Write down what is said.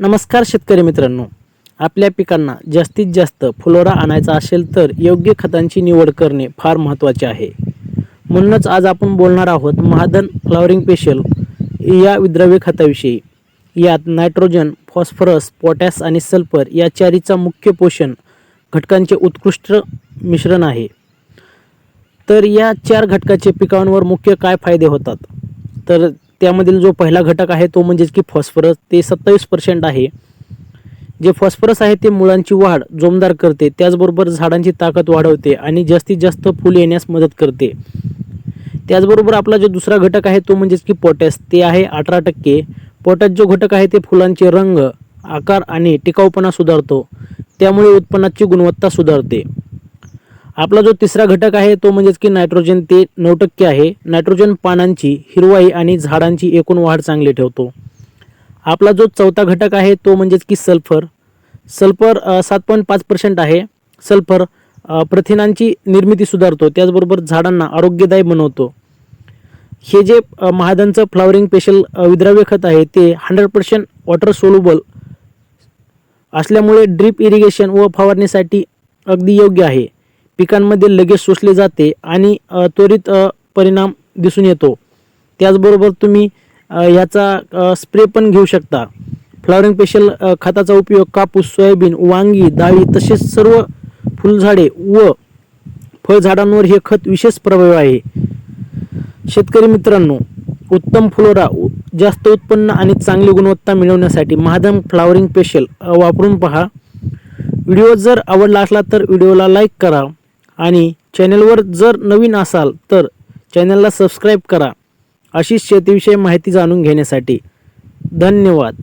नमस्कार शेतकरी मित्रांनो. आपल्या पिकांना जास्तीत जास्त फुलोरा आणायचा असेल तर योग्य खतांची निवड करणे फार महत्त्वाचे आहे. म्हणूनच आज आपण बोलणार आहोत महादन फ्लॉवरिंग पेशल या विद्रव्य खताविषयी. यात नायट्रोजन फॉस्फरस पोटॅश आणि सल्फर या चारीचा मुख्य पोषण घटकांचे उत्कृष्ट मिश्रण आहे. तर या चार घटकाचे पिकांवर मुख्य काय फायदे होतात? तर त्यामधील जो पहिला घटक आहे तो म्हणजेच की फॉस्फरस ते सत्तावीस पर्सेंट आहे. जे फॉस्फरस आहे ते मुळांची वाढ जोमदार करते त्याचबरोबर झाडांची ताकद वाढवते आणि जास्तीत जास्त फुले येण्यास मदत करते. त्याचबरोबर आपला जो दुसरा घटक आहे तो म्हणजेच की पोटॅश ते आहे अठरा टक्के. पोटॅस जो घटक आहे ते फुलांचे रंग आकार आणि टिकाऊपणा सुधारतो. त्यामुळे उत्पन्नाची गुणवत्ता सुधारते. आपला जो तिसरा घटक आहे तो म्हणजेच की नायट्रोजन ते नऊ टक्के आहे. नायट्रोजन पानांची हिरवाई आणि झाडांची एकूण वाढ चांगली ठेवतो. आपला जो चौथा घटक आहे तो म्हणजेच की सल्फर. सल्फर सात पॉईंट पाच पर्सेंट आहे. सल्फर प्रथिनांची निर्मिती सुधारतो. त्याचबरोबर झाडांना आरोग्यदायी बनवतो. हे जे महादांचं फ्लॉवरिंग पेशल विद्राव्य खत आहे ते हंड्रेड पर्सेंट वॉटर सोल्युबल असल्यामुळे ड्रीप इरिगेशन व फवारणीसाठी अगदी योग्य आहे. पिकांमध्ये लगेच शोषले जाते आणि त्वरित परिणाम दिसून येतो. त्याचबरोबर तुम्ही याचा स्प्रे पण घेऊ शकता. फ्लॉवरिंग पेशल खताचा उपयोग कापूस सोयाबीन वांगी डाळी तसेच सर्व फुलझाडे व फळझाडांवर हे खत विशेष प्रभावी आहे. शेतकरी मित्रांनो उत्तम फ्लोरा जास्त उत्पन्न आणि चांगली गुणवत्ता मिळवण्यासाठी महादम फ्लॉवरिंग पेशल वापरून पहा. व्हिडिओ जर आवडला असला तर व्हिडिओला लाईक करा. आणि चॅनलवर जर नवीन असाल तर चॅनलला सबस्क्राईब करा. अशीच शेतीविषयी माहिती जाणून घेण्यासाठी धन्यवाद.